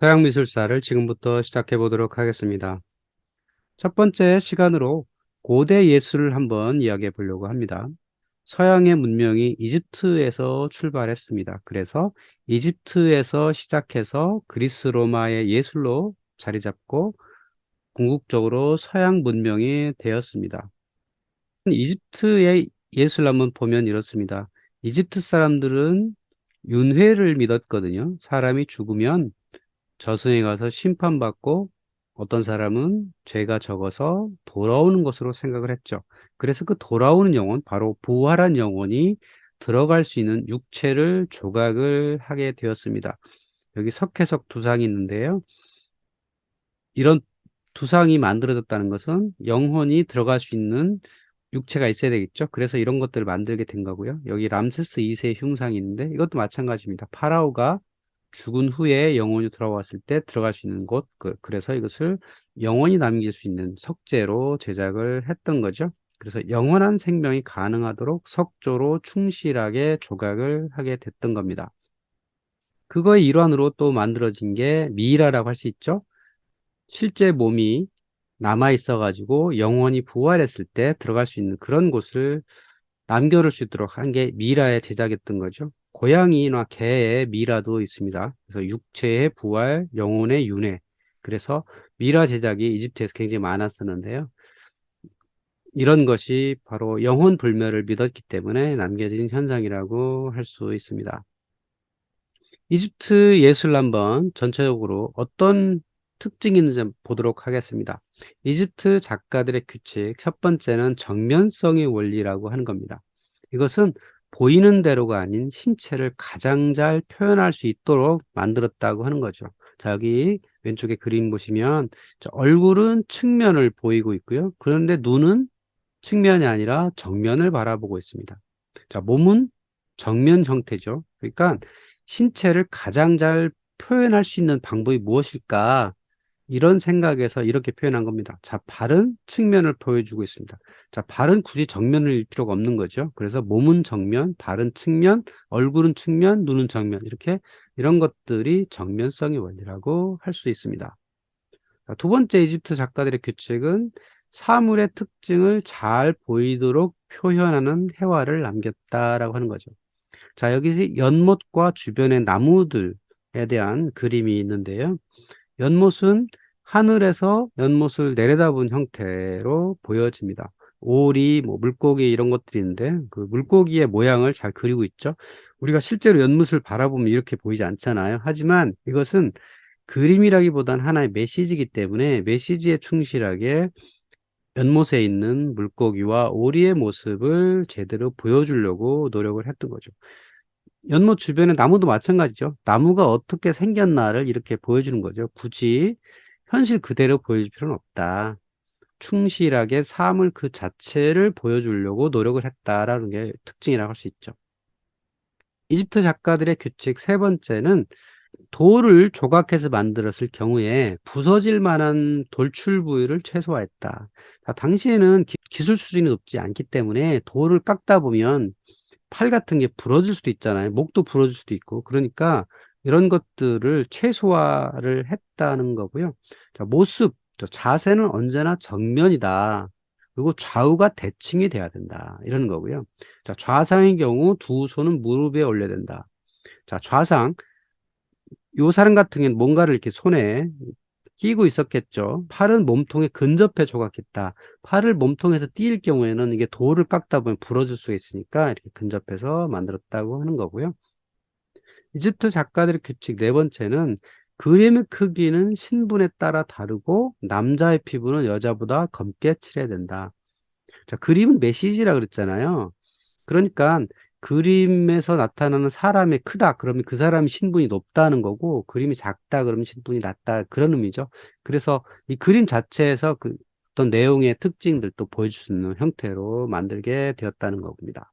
서양미술사를 지금부터 시작해 보도록 하겠습니다. 첫 번째 시간으로 고대 예술을 한번 이야기해 보려고 합니다. 서양의 문명이 이집트에서 출발했습니다. 그래서 이집트에서 시작해서 그리스 로마의 예술로 자리 잡고 궁극적으로 서양 문명이 되었습니다. 이집트의 예술 한번 보면 이렇습니다. 이집트 사람들은 윤회를 믿었거든요. 사람이 죽으면 저승에 가서 심판받고 어떤 사람은 죄가 적어서 돌아오는 것으로 생각을 했죠. 그래서 그 돌아오는 영혼, 바로 부활한 영혼이 들어갈 수 있는 육체를 조각을 하게 되었습니다. 여기 석회석 두상이 있는데요. 이런 두상이 만들어졌다는 것은 영혼이 들어갈 수 있는 육체가 있어야 되겠죠. 그래서 이런 것들을 만들게 된 거고요. 여기 람세스 2세의 흉상이 있는데 이것도 마찬가지입니다. 파라오가 죽은 후에 영혼이 들어왔을 때 들어갈 수 있는 곳, 그, 래서 이것을 영원히 남길 수 있는 석재로 제작을 했던 거죠. 그래서 영원한 생명이 가능하도록 석조로 충실하게 조각을 하게 됐던 겁니다. 그거의 일환으로 또 만들어진 게 미이라라고 할 수 있죠. 실제 몸이 남아 있어 가지고 영원히 부활했을 때 들어갈 수 있는 그런 곳을 남겨놓을 수 있도록 한 게 미라의 제작이었던 거죠. 고양이나 개의 미라도 있습니다. 그래서 육체의 부활, 영혼의 윤회. 그래서 미라 제작이 이집트에서 굉장히 많았었는데요. 이런 것이 바로 영혼 불멸을 믿었기 때문에 남겨진 현상이라고 할 수 있습니다. 이집트 예술 한번 전체적으로 어떤 특징이 있는지 보도록 하겠습니다. 이집트 작가들의 규칙 첫 번째는 정면성의 원리라고 하는 겁니다. 이것은 보이는 대로가 아닌 신체를 가장 잘 표현할 수 있도록 만들었다고 하는 거죠. 자, 여기 왼쪽에 그림 보시면 얼굴은 측면을 보이고 있고요. 그런데 눈은 측면이 아니라 정면을 바라보고 있습니다. 자, 몸은 정면 형태죠. 그러니까 신체를 가장 잘 표현할 수 있는 방법이 무엇일까? 이런 생각에서 이렇게 표현한 겁니다. 자, 발은 측면을 보여주고 있습니다. 자, 발은 굳이 정면을 필요가 없는 거죠. 그래서 몸은 정면, 발은 측면, 얼굴은 측면, 눈은 정면. 이렇게 이런 것들이 정면성의 원리라고 할 수 있습니다. 자, 두 번째 이집트 작가들의 규칙은 사물의 특징을 잘 보이도록 표현하는 해화를 남겼다라고 하는 거죠. 자, 여기 연못과 주변의 나무들에 대한 그림이 있는데요. 연못은 하늘에서 연못을 내려다본 형태로 보여집니다. 오리, 뭐 물고기 이런 것들이 있는데 그 물고기의 모양을 잘 그리고 있죠. 우리가 실제로 연못을 바라보면 이렇게 보이지 않잖아요. 하지만 이것은 그림이라기보단 하나의 메시지이기 때문에 메시지에 충실하게 연못에 있는 물고기와 오리의 모습을 제대로 보여주려고 노력을 했던 거죠. 연못 주변의 나무도 마찬가지죠. 나무가 어떻게 생겼나를 이렇게 보여주는 거죠. 굳이 현실 그대로 보여줄 필요는 없다. 충실하게 삶을 그 자체를 보여주려고 노력을 했다라는 게 특징이라고 할 수 있죠. 이집트 작가들의 규칙 세 번째는 돌을 조각해서 만들었을 경우에 부서질 만한 돌출 부위를 최소화했다. 당시에는 기, 술 수준이 높지 않기 때문에 돌을 깎다 보면 팔 같은 게 부러질 수도 있잖아요. 목도 부러질 수도 있고. 그러니까 이런 것들을 최소화를 했다는 거고요. 자, 모습, 자세는 언제나 정면이다. 그리고 좌우가 대칭이 돼야 된다. 이러는 거고요. 자, 좌상의 경우 두 손은 무릎에 올려야 된다. 자, 좌상. 요 사람 같은 경우는 뭔가를 이렇게 손에 끼고 있었겠죠. 팔은 몸통에 근접해 조각했다. 팔을 몸통에서 띄일 경우에는 이게 돌을 깎다 보면 부러질 수 있으니까 이렇게 근접해서 만들었다고 하는 거고요. 이집트 작가들의 규칙 네 번째는 그림의 크기는 신분에 따라 다르고 남자의 피부는 여자보다 검게 칠해야 된다. 자, 그림은 메시지라 그랬잖아요. 그러니까 그림에서 나타나는 사람의 크다 그러면 그 사람이 신분이 높다는 거고 그림이 작다 그러면 신분이 낮다 그런 의미죠. 그래서 이 그림 자체에서 그 어떤 내용의 특징들도 보여줄 수 있는 형태로 만들게 되었다는 겁니다.